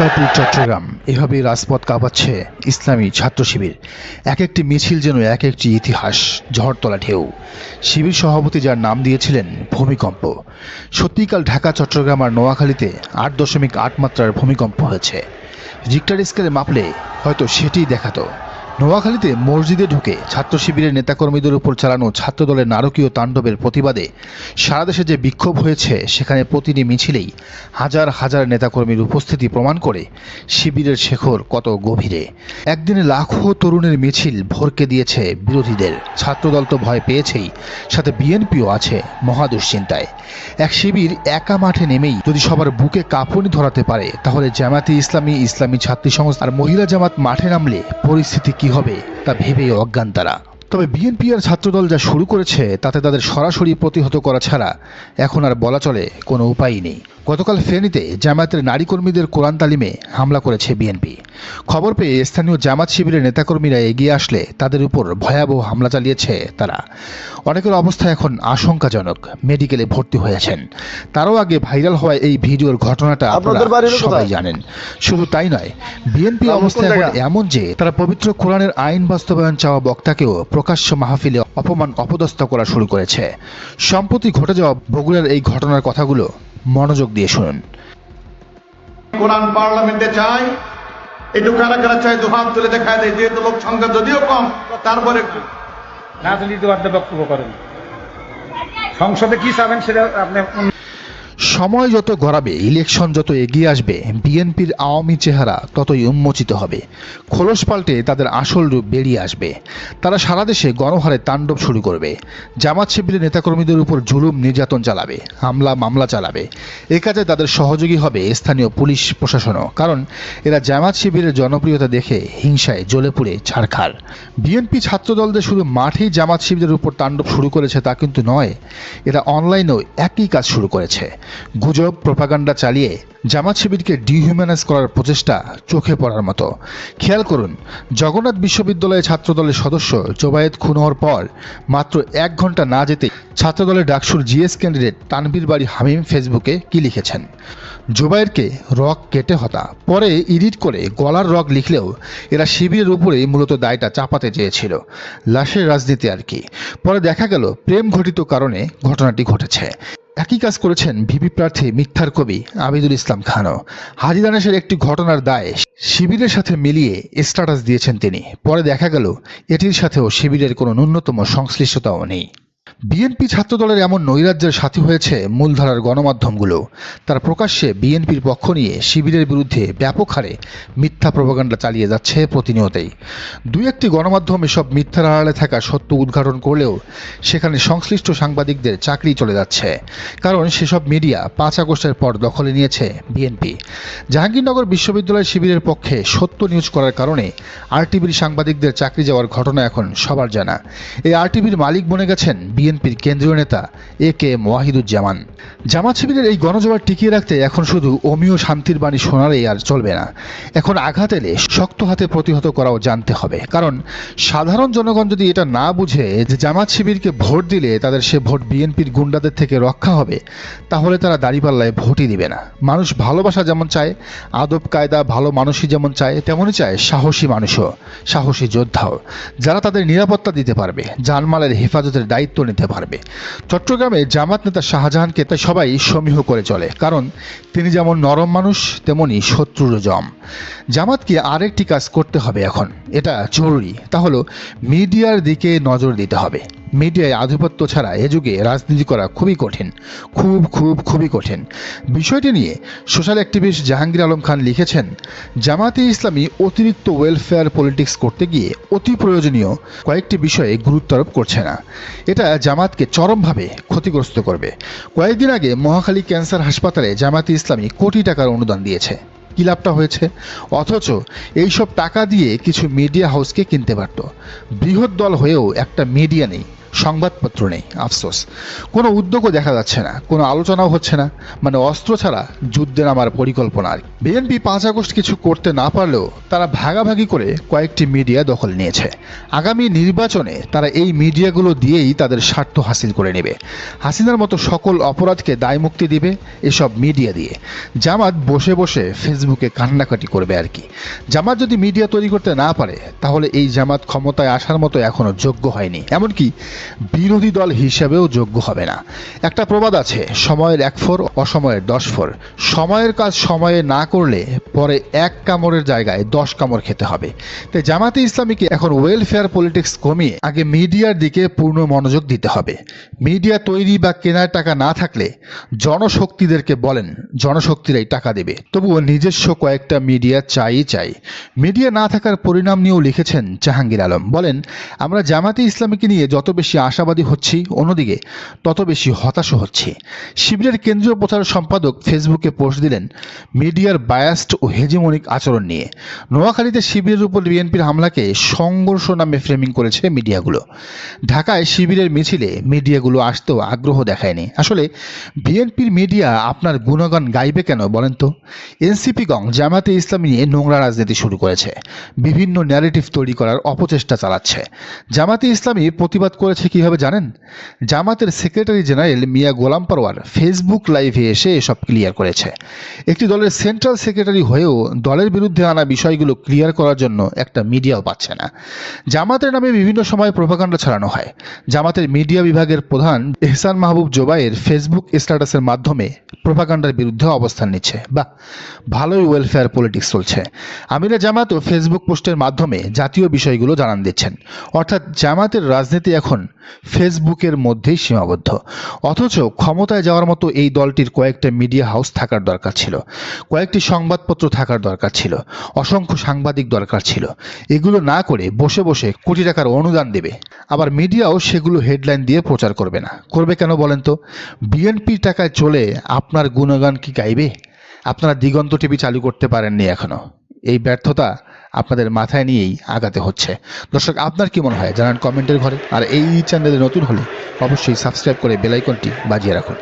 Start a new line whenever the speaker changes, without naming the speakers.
মহাকালপুর চট্টগ্রাম। এভাবেই রাজপথ কাঁপাচ্ছে ইসলামী ছাত্র শিবির। এক একটি মিছিল যেন এক একটি ইতিহাস, ঝড়তলা ঢেউ। শিবির সভাপতি যার নাম দিয়েছিলেন ভূমিকম্প। সত্যিকাল ঢাকা, চট্টগ্রাম আর নোয়াখালীতে আট দশমিক আট মাত্রার ভূমিকম্প হয়েছে। রিক্টার স্কেলে মাপলে হয়তো সেটিই দেখাতো। নোয়াখালীতে মসজিদে ঢুকে ছাত্র শিবিরের নেতাকর্মীদের উপর চালানো ছাত্রদলের নারকীয় তাণ্ডবের প্রতিবাদে সারা দেশে যে বিক্ষোভ হয়েছে, সেখানে প্রতিটি মিছিলেই হাজার হাজার নেতাকর্মীর উপস্থিতি প্রমাণ করে শিবিরের শেখর কত গভীরে। একদিনে লাখো তরুণের মিছিল ভরকে দিয়েছে বিরোধীদের। ছাত্রদল তো ভয় পেয়েছেই, সাথে বিএনপিও আছে মহা দুশ্চিন্তায় এক শিবির একা মাঠে নেমেই যদি সবার বুকে কাঁপুনি ধরাতে পারে, তাহলে জামাতি ইসলামী ইসলামী ছাত্রী সংস্থা আর মহিলা জামাত মাঠে নামলে পরিস্থিতি কি হবে তা ভেবেই অজ্ঞান তারা। তবে বিএনপি আর ছাত্রদল যা শুরু করেছে, তাতে তাদের সরাসরি প্রতিহত করা ছাড়া এখন আর বলা চলে কোনো উপায়ই নেই। গতকাল ফেনীতে জামায়াতের নারী কর্মীদের কোরআন তালিমে হামলা করেছে বিএনপি। খবর পেয়ে স্থানীয় জামাত শিবিরের নেতাকর্মীরা এগিয়ে আসলে তাদের উপর ভয়াবহ হামলা চালিয়েছে তারা। অনেকের অবস্থা এখন আশঙ্কাজনক মেডিকেলে ভর্তি হয়েছেন। তারও আগে ভাইরাল হওয়া এই ভিডিওর ঘটনাটা আপনারা সবাই জানেন। শুধু তাই নয় বিএনপি অবস্থা এখন এমন যে তারা পবিত্র কোরআনের আইন বাস্তবায়ন চাওয়া বক্তাকেও প্রকাশ্য মাহফিলে অপমান অপদস্থ করা শুরু করেছে। সম্প্রতি ঘটে যাওয়া বগুড়ার এই ঘটনার কথাগুলো মনোযোগ দিয়ে শুনুন।
কোরআন পার্লামেন্টে চাই একটু কারা কারা চাই দুহাত তুলে দেখায় দেয় যেহেতু লোক সংখ্যা যদিও কম তারপরে
রাজনীতি বক্তব্য করেন। সংসদে কি চাবেন সেটা আপনি
সময় যত গড়াবে ইলেকশন যত এগিয়ে আসবে, বিএনপির আওয়ামী চেহারা ততই উন্মোচিত হবে। খোলস পাল্টে তাদের আসল রূপ বেরিয়ে আসবে। তারা সারা দেশে গণহারে তাণ্ডব শুরু করবে। জামাত শিবিরের নেতাকর্মীদের উপর জুলুম নির্যাতন চালাবে, হামলা, মামলা চালাবে। এ কাজে তাদের সহযোগী হবে স্থানীয় পুলিশ প্রশাসনও। কারণ এরা জামাত শিবিরের জনপ্রিয়তা দেখে হিংসায় জ্বলে পুড়ে ছাড়খার। বিএনপি ছাত্রদলদের শুধু মাঠেই জামাত শিবিরের উপর তাণ্ডব শুরু করেছে তা কিন্তু নয়, এরা অনলাইনেও একই কাজ শুরু করেছে। গুজব, প্রপাগান্ডা চালিয়ে জামাত শিবিরকে ডিহিউম্যানাইজ করার প্রচেষ্টা চোখে পড়ার মতো। খেয়াল করুন, জগন্নাথ বিশ্ববিদ্যালয়ের ছাত্রদলের সদস্য জোবায়েদ খুন হওয়ার পর মাত্র এক ঘণ্টা না যেতে ছাত্রদলের ডাকসুর জিএস ক্যান্ডিডেট তানবীর বাড়ি হামিম ফেসবুকে কি লিখেছেন? জোবায়েরকে রক কেটে হতা পরে এডিট করে গলার রক লিখলেও এরা শিবিরের উপরেই মূলত দায়টা চাপাতে চেয়েছিল। লাশের রাজনীতি আর কি। পরে দেখা গেল প্রেম ঘটিত কারণে ঘটনাটি ঘটেছে। একই কাজ করেছেন ভিপি প্রার্থী মিথ্যার কবি আবিদুল ইসলাম খানও। হাজি দানেশের একটি ঘটনার দায় শিবিরের সাথে মিলিয়ে স্ট্যাটাস দিয়েছেন তিনি। পরে দেখা গেল, এটির সাথেও শিবিরের কোনো ন্যূনতম সংশ্লিষ্টতাও নেই। বিএনপি ছাত্রদলের এমন নৈরাজ্যের সাথী হয়েছে মূলধারার গণমাধ্যমগুলো। তারা প্রকাশ্যে বিএনপির পক্ষ নিয়ে শিবিরের বিরুদ্ধে ব্যাপক হারে মিথ্যা প্রপাগান্ডা চালিয়ে যাচ্ছে প্রতিনিয়তেই। দুই একটি গণমাধ্যম এসব মিথ্যার আড়ালে থাকা সত্য উদ্ঘাটন করলেও সেখানে সংশ্লিষ্ট সাংবাদিকদের চাকরি চলে যাচ্ছে। কারণ সেসব মিডিয়া পাঁচ আগস্টের পর দখলে নিয়েছে বিএনপি। জাহাঙ্গীরনগর বিশ্ববিদ্যালয় শিবিরের পক্ষে সত্য নিউজ করার কারণে আরটিভির সাংবাদিকদের চাকরি যাওয়ার ঘটনা এখন সবার জানা। এই আরটিভির মালিক বনে গেছেন বিএনপির কেন্দ্রীয় নেতা এ কে এম ওয়াহিদুজ্জামান জামাত শিবিরের এই গণজোয়ার টিকিয়ে রাখতে এখন শুধু অমীয় শান্তির বাণী শোনালেই আর চলবে না। এখন আঘাত এলে শক্ত হাতে প্রতিহত করাও জানতে হবে। কারণ সাধারণ জনগণ যদি এটা না বুঝে যে জামাত শিবিরকে ভোট দিলে তাদের সে ভোট বিএনপির গুন্ডাদের থেকে রক্ষা হবে, তাহলে তারা দাঁড়িপাল্লায় ভোটই দিবে না। মানুষ ভালোবাসা যেমন চায়, আদব, কায়দা, ভালো মানুষই যেমন চায়, তেমনই চায় সাহসী মানুষও, সাহসী যোদ্ধাও। যারা তাদের নিরাপত্তা দিতে পারবে, জানমালের হেফাজতের দায়িত্ব নিতে পারবে। চট্টগ্রামে জামাত নেতা শাহজাহানকে তাই সবাই সমীহ করে চলে, কারণ তিনি যেমন নরম মানুষ, তেমনি শত্রুর জম। জামাতকে আরেকটি কাজ করতে হবে এখন। এটা জরুরি। তা হলো, মিডিয়ার দিকে নজর দিতে হবে। মিডিয়ায় আধিপত্য ছাড়া এ যুগে রাজনীতি করা খুবই কঠিন। খুব খুব, খুবই কঠিন। বিষয়টি নিয়ে সোশ্যাল অ্যাক্টিভিস্ট জাহাঙ্গীর আলম খান লিখেছেন জামাতে ইসলামী অতিরিক্ত ওয়েলফেয়ার পলিটিক্স করতে গিয়ে অতি প্রয়োজনীয় কয়েকটি বিষয়ে গুরুত্ব আরোপ করছে না। এটা জামাতকে চরমভাবে ক্ষতিগ্রস্ত করবে। কয়েকদিন আগে মহাখালী ক্যান্সার হাসপাতালে জামাতে ইসলামী কোটি টাকার অনুদান দিয়েছে। কি লাভটা হয়েছে। অথচ এইসব টাকা দিয়ে কিছু মিডিয়া হাউসকে কিনতে পারত। বৃহৎ দল হয়েও একটা মিডিয়া নেই। সংবাদপত্র নেই, আফসোস। কোনো উদ্যোগও দেখা যাচ্ছে না, কোনো আলোচনাও হচ্ছে না। মানে অস্ত্র ছাড়া যুদ্ধে নামার পরিকল্পনা আর বিএনপি পাঁচ আগস্ট কিছু করতে না পারলেও তারা ভাগাভাগি করে কয়েকটি মিডিয়া দখল নিয়েছে। আগামী নির্বাচনে তারা এই মিডিয়াগুলো দিয়েই তাদের স্বার্থ হাসিল করে নেবে। হাসিনার মতো সকল অপরাধকে দায়মুক্তি দিবে এসব মিডিয়া দিয়ে। জামাত বসে বসে ফেসবুকে কান্নাকাটি করবে আর কি। জামাত যদি মিডিয়া তৈরি করতে না পারে, তাহলে এই জামাত ক্ষমতায় আসার মতো এখনও যোগ্য হয়নি। এমনকি বিরোধী দল হিসেবেও যোগ্য হবে না। একটা প্রবাদ আছে, সময়ের এক ফোর, অসময়ের দশ ফোর। সময়ের কাজ সময়ে না করলে পরে এক কামড়ের জায়গায় দশ কামড় খেতে হবে। তাই জামাতে ইসলামীকে এখন ওয়েলফেয়ার পলিটিক্স কমিয়ে আগে মিডিয়ার দিকে পূর্ণ মনোযোগ দিতে হবে। মিডিয়া তৈরি বা কেনার টাকা না থাকলে জনশক্তিদেরকে বলেন, জনশক্তিরাই টাকা দেবে। তবুও নিজস্ব কয়েকটা মিডিয়া চাই চাই। মিডিয়া না থাকার পরিণাম নিয়েও লিখেছেন জাহাঙ্গীর আলম। বলেন, আমরা জামাতে ইসলামীকে নিয়ে যত বেশি আশাবাদী হচ্ছি, অন্যদিকে তত বেশি হতাশও হচ্ছি। শিবিরের কেন্দ্রীয় প্রচার সম্পাদক ফেসবুকে পোস্ট দিলেন, মিডিয়ার বায়াস্ট ও হেজিমনিক আচরণ নিয়ে। নোয়াখালীতে শিবিরের উপর বিএনপির হামলাকে সংঘর্ষ নামে ফ্রেমিং করেছে মিডিয়াগুলো। ঢাকায় শিবিরের মিছিলে মিডিয়াগুলো আসতেও আগ্রহ দেখায়নি। আসলে, বিএনপির মিডিয়া আপনার গুণগান গাইবে কেন বলেন তো? এনসিপি গং জামাতে ইসলামী নিয়ে নোংরা রাজনীতি শুরু করেছে। বিভিন্ন ন্যারেটিভ তৈরি করার অপচেষ্টা চালাচ্ছে। জামাতে ইসলামী প্রতিবাদ করেছে কীভাবে জানেন? জামাতের secretary general Mia Golam Parwar Facebook লাইভে এসে এসব ক্লিয়ার করেছে। একটি দলের সেন্ট্রাল সেক্রেটারি হয়েও দলের বিরুদ্ধে আনা বিষয়গুলো ক্লিয়ার করার জন্য একটা মিডিয়াও পাচ্ছে না। জামাতের নামে বিভিন্ন সময় প্রভাকাণ্ডা ছড়ানো হয়। জামাতের মিডিয়া বিভাগের প্রধান এহসান মাহবুব জোবাইয়ের ফেসবুক স্ট্যাটাসের মাধ্যমে প্রভাকাণ্ডার বিরুদ্ধে অবস্থান নিচ্ছে। বাহ, ভালোই ওয়েলফেয়ার পলিটিক্স চলছে। আমিরা জামাতও ফেসবুক পোস্টের মাধ্যমে জাতীয় বিষয়গুলো জানান দিচ্ছেন। অর্থাৎ জামাতের রাজনীতি এখন ফেসবুকের মধ্যেই সীমাবদ্ধ। অথচ ক্ষমতায় যাওয়ার মতো এই দলটির কয়েকটা মিডিয়া হাউস থাকার দরকার ছিল। কয়েকটি সংবাদপত্র থাকার দরকার ছিল। অসংখ্য সাংবাদিক দরকার ছিল। এগুলো না করে বসে বসে কোটি টাকার অনুদান দেবে। আবার মিডিয়াও সেগুলো হেডলাইন দিয়ে প্রচার করবে না। করবে কেন বলেন তো? বিএনপির টাকায় চলে আপনার গুণগান কি গাইবে? আপনারা দিগন্ত টিভি চালু করতে পারেননি এখনও। এই ব্যর্থতা আপনাদের মাথায় নিয়েই আগাতে হচ্ছে। দর্শক, আপনার কি মনে হয়? জানান কমেন্টের ঘরে। আর এই চ্যানেলে নতুন হলে অবশ্যই সাবস্ক্রাইব করে বেলাইকনটি বাজিয়ে রাখুন।